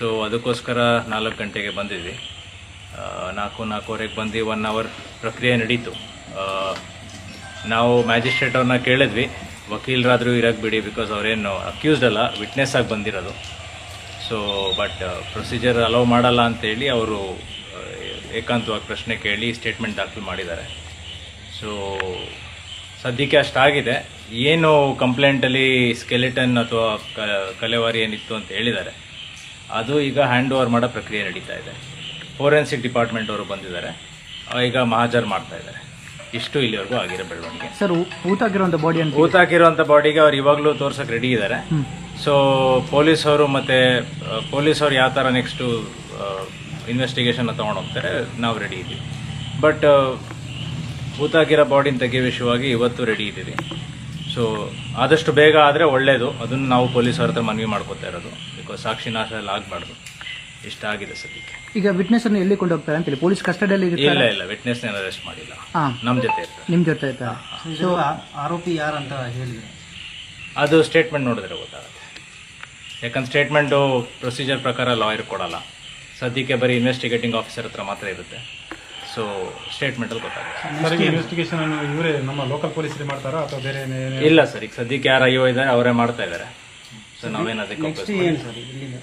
So ಅದಕ್ಕೋಸ್ಕರ ನಾಲ್ಕು ಗಂಟೆಗೆ ಬಂದಿದ್ವಿ. ನಾಲ್ಕು, ನಾಲ್ಕೂವರೆಗೆ ಬಂದು ಒನ್ ಅವರ್ ಪ್ರಕ್ರಿಯೆ ನಡೀತು. ನಾವು ಮ್ಯಾಜಿಸ್ಟ್ರೇಟ್ ಅವ್ರನ್ನ ಕೇಳಿದ್ವಿ. ವಕೀಲರಾದರೂ ಇರಕ್ಕೆ ಬಿಡಿ ಬಿಕಾಸ್ ಅವರೇನು ಅಕ್ಯೂಸ್ಡ್ ಅಲ್ಲ ವಿಟ್ನೆಸ್ ಆಗಿ ಬಂದಿರೋದು. ಸೊ ಬಟ್ ಪ್ರೊಸೀಜರ್ ಅಲೌ ಮಾಡಲ್ಲ ಅಂತೇಳಿ ಅವರು ಏಕಾಂತವಾಗಿ ಪ್ರಶ್ನೆ ಕೇಳಿ ಸ್ಟೇಟ್ಮೆಂಟ್ ದಾಖಲು ಮಾಡಿದ್ದಾರೆ. ಸೊ ಸದ್ಯಕ್ಕೆ ಅಷ್ಟಾಗಿದೆ. ಏನು ಕಂಪ್ಲೇಂಟಲ್ಲಿ ಸ್ಕೆಲೆಟನ್ ಅಥವಾ ಕಲೆವಾರಿ ಏನಿತ್ತು ಅಂತ ಹೇಳಿದ್ದಾರೆ. ಅದು ಈಗ ಹ್ಯಾಂಡ್ ಓವರ್ ಮಾಡೋ ಪ್ರಕ್ರಿಯೆ ನಡೀತಾ ಇದೆ. ಫೋರೆನ್ಸಿಕ್ ಡಿಪಾರ್ಟ್ಮೆಂಟ್ ಅವರು ಬಂದಿದ್ದಾರೆ. ಈಗ ಮಹಾಜರ್ ಮಾಡ್ತಾ ಇದ್ದಾರೆ. ಇಷ್ಟು ಇಲ್ಲಿವರೆಗೂ ಆಗಿರೋ ಬೆಳವಣಿಗೆ. ಸರ್ ಊತಾಗಿರುವಂಥ ಬಾಡಿ ಊತಾಕಿರುವಂಥ ಬಾಡಿಗೆ ಅವ್ರು ಇವಾಗಲೂ ತೋರ್ಸೋಕೆ ರೆಡಿ ಇದ್ದಾರೆ. ಸೊ ಪೊಲೀಸವರು ಮತ್ತು ಪೊಲೀಸವ್ರು ಯಾವ ಥರ ನೆಕ್ಸ್ಟು ಇನ್ವೆಸ್ಟಿಗೇಷನ್ನ ತೊಗೊಂಡು ಹೋಗ್ತಾರೆ ನಾವು ರೆಡಿ ಇದ್ದೀವಿ. ಬಟ್ ಊತಾಕಿರೋ ಬಾಡಿನ ತೆಗೆಯುವ ವಿಷಯವಾಗಿ ಇವತ್ತು ರೆಡಿ ಇದ್ದೀವಿ. ಸೊ ಆದಷ್ಟು ಬೇಗ ಆದರೆ ಒಳ್ಳೆಯದು ಅದನ್ನು ನಾವು ಪೊಲೀಸರ ಹತ್ರ ಮನವಿ ಮಾಡ್ಕೋತಾ ಇರೋದು. ಬಿಕಾಸ್ ಸಾಕ್ಷಿ ನಾಶ ಎಲ್ಲ ಆಗಬಾರ್ದು. ಇಷ್ಟ ಆಗಿದೆ ಸದ್ಯಕ್ಕೆ. ಈಗ ವಿಟ್ನೆಸ್ ಅನ್ನು ಎಲ್ಲಿ ಕೊಂಡು ಹೋಗ್ತಾರೆ ಅಂತೇಳಿ ಪೊಲೀಸ್ ಕಸ್ಟಡಿಯಲ್ಲಿ ಇಲ್ಲ ಇಲ್ಲ. ವಿಟ್ನೆಸ್ ಏನು ಅರೆಸ್ಟ್ ಮಾಡಿಲ್ಲ. ನಮ್ಮ ಜೊತೆ ಇರ್ತಾರೆ. ನಿಮ್ಮ ಜೊತೆ ಆಯ್ತಾ ಸೊ ಆರೋಪಿ ಯಾರಂತ ಹೇಳಿದ್ರು? ಅದು ಸ್ಟೇಟ್ಮೆಂಟ್ ನೋಡಿದ್ರೆ ಗೊತ್ತಾಗುತ್ತೆ. ಯಾಕಂದ್ರೆ ಸ್ಟೇಟ್ಮೆಂಟು ಪ್ರೊಸೀಜರ್ ಪ್ರಕಾರ ಲಾಯರ್ ಕೊಡಲ್ಲ. ಸದ್ಯಕ್ಕೆ ಬರೀ ಇನ್ವೆಸ್ಟಿಗೇಟಿಂಗ್ ಆಫೀಸರ್ ಹತ್ರ ಮಾತ್ರ ಇರುತ್ತೆ. ಸೊ ಸ್ಟೇಟ್ಮೆಂಟಲ್ಲಿ ಗೊತ್ತಾಗುತ್ತೆ. ಸರ್ ಇನ್ವೆಸ್ಟಿಗೇಷನ್ ಅನ್ನು ಇವರೇ ನಮ್ಮ ಲೋಕಲ್ ಪೊಲೀಸರೇ ಮಾಡ್ತಾರಾ ಅಥವಾ ಬೇರೆ ಇಲ್ಲ ಸರ್ ಈಗ ಸದ್ಯಕ್ಕೆ ಯಾರು ಅಯ್ಯೋ ಇದ್ದಾರೆ ಅವರೇ ಮಾಡ್ತಾ ಇದ್ದಾರೆ ಸೊ ನಾವೇನು ಅದಕ್ಕೆ ನೆಕ್ಸ್ಟ್ ಪೊಲೀಸ್ ಸರ್ ಇಲ್ಲಿಂದ?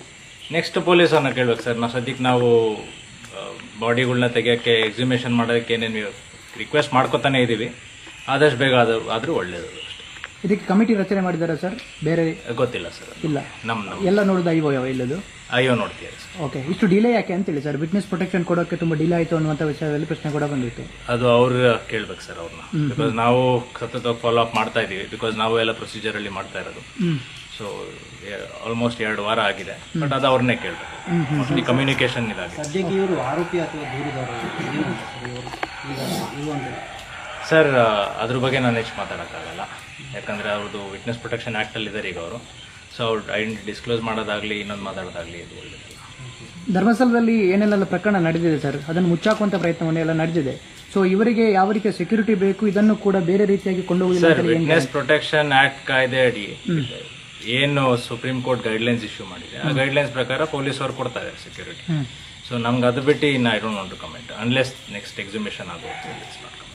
ನೆಕ್ಸ್ಟ್ ಪೊಲೀಸರನ್ನ ಕೇಳ್ಬೇಕು ಸರ್ ನಾವು ಸದ್ಯಕ್ಕೆ ನಾವು ಬಾಡಿಗಳನ್ನ ತೆಗಿಯೋಕ್ಕೆ ಎಕ್ಸಿಮೇಷನ್ ಮಾಡೋದಕ್ಕೆ ಏನೇನು ರಿಕ್ವೆಸ್ಟ್ ಮಾಡ್ಕೊತಾನೆ ಇದ್ದೀವಿ ಆದಷ್ಟು ಬೇಗ ಅದು ಆದರೂ ಒಳ್ಳೆಯದು ಇದಕ್ಕೆ ಕಮಿಟಿ ರಚನೆ ಮಾಡಿದ್ದಾರೆ ಸರ್? ಬೇರೆ ಗೊತ್ತಿಲ್ಲ ಸರ್. ಇಲ್ಲ. ನಮ್ಮ ನಮ್ಮ ಎಲ್ಲ ನೋಡಿದ ಐವೋ ಯಾವ ಇಲ್ಲದು? ಅಯ್ಯೋ ನೋಡ್ತೀವಿ ಸರ್. ಓಕೆ ಇಷ್ಟು ಡಿಲೇ ಯಾಕೆ ಅಂತೇಳಿ ಸರ್? ವಿಟ್ನೆಸ್ ಪ್ರೊಟೆಕ್ಷನ್ ಕೊಡೋಕ್ಕೆ ತುಂಬ ಡಿಲೇ ಆಯಿತು ಅನ್ನುವಂಥ ವಿಷಯದಲ್ಲಿ ಪ್ರಶ್ನೆ ಕೂಡ ಬಂದಿತ್ತು. ಅದು ಅವ್ರು ಕೇಳ್ಬೇಕು ಸರ್ ಅವ್ರನ್ನ. ಬಿಕಾಸ್ ನಾವು ಸತತವಾಗಿ ಫಾಲೋ ಅಪ್ ಮಾಡ್ತಾ ಇದೀವಿ. ಬಿಕಾಸ್ ನಾವು ಎಲ್ಲ ಪ್ರೊಸೀಜರ್ ಅಲ್ಲಿ ಮಾಡ್ತಾ ಇರೋದು. ಸೊ ಆಲ್ಮೋಸ್ಟ್ ಎರಡು ವಾರ ಆಗಿದೆ. ಬಟ್ ಅದು ಅವ್ರನ್ನೇ ಕೇಳ್ಬೇಕು. ಕಮ್ಯುನಿಕೇಶನ್ ಇದಾಗಿದೆ. ಸದ್ಯಕ್ಕೆ ಇವರು ಆರೋಪಿ ಅಥವಾ ದೂರುದಾರ ಸರ್ ಅದ್ರ ಬಗ್ಗೆ ನಾನು ಹೆಚ್ಚು ಮಾತಾಡೋಕ್ಕಾಗಲ್ಲ. ಯಾಕಂದರೆ ಅವ್ರದ್ದು ವಿಟ್ನೆಸ್ ಪ್ರೊಟೆಕ್ಷನ್ ಆ್ಯಕ್ಟಲ್ಲಿ ಇದ್ದಾರೆ ಈಗ ಅವರು. ಸೊ ಅವ್ರು ಐಡೆಂಟಿ ಡಿಸ್ಕ್ಲೋಸ್ ಮಾಡೋದಾಗಲಿ ಇನ್ನೊಂದು ಮಾತಾಡೋದಾಗಲಿ ಇದು ಧರ್ಮಸ್ಥಳದಲ್ಲಿ ಏನೆಲ್ಲ ಪ್ರಕರಣ ನಡೆದಿದೆ ಸರ್? ಅದನ್ನು ಮುಚ್ಚಾಕುವಂಥ ಪ್ರಯತ್ನವನ್ನೆಲ್ಲ ಎಲ್ಲ ನಡೆದಿದೆ. ಸೊ ಇವರಿಗೆ ಯಾವ ರೀತಿಯ ಸೆಕ್ಯೂರಿಟಿ ಬೇಕು? ಇದನ್ನು ಕೂಡ ಬೇರೆ ರೀತಿಯಾಗಿ ಕೊಂಡೋಗುವುದಿಲ್ಲ ಸರ್ ವಿಟ್ನೆಸ್ ಪ್ರೊಟೆಕ್ಷನ್ ಆಕ್ಟ್ ಕಾಯ್ದೆ ಅಡಿ ಏನು ಸುಪ್ರೀಂ ಕೋರ್ಟ್ ಗೈಡ್ಲೈನ್ಸ್ ಇಶ್ಯೂ ಮಾಡಿದೆ. ಆ ಗೈಡ್ಲೈನ್ಸ್ ಪ್ರಕಾರ ಪೊಲೀಸ್ ಅವ್ರು ಕೊಡ್ತಾ ಇದ್ದಾರೆ ಸೆಕ್ಯೂರಿಟಿ. ಸೊ ನಮ್ಗೆ ಅದು ಬಿಟ್ಟು ಇನ್ನು I don't want to comment unless next exhibition ಆಗುತ್ತೆ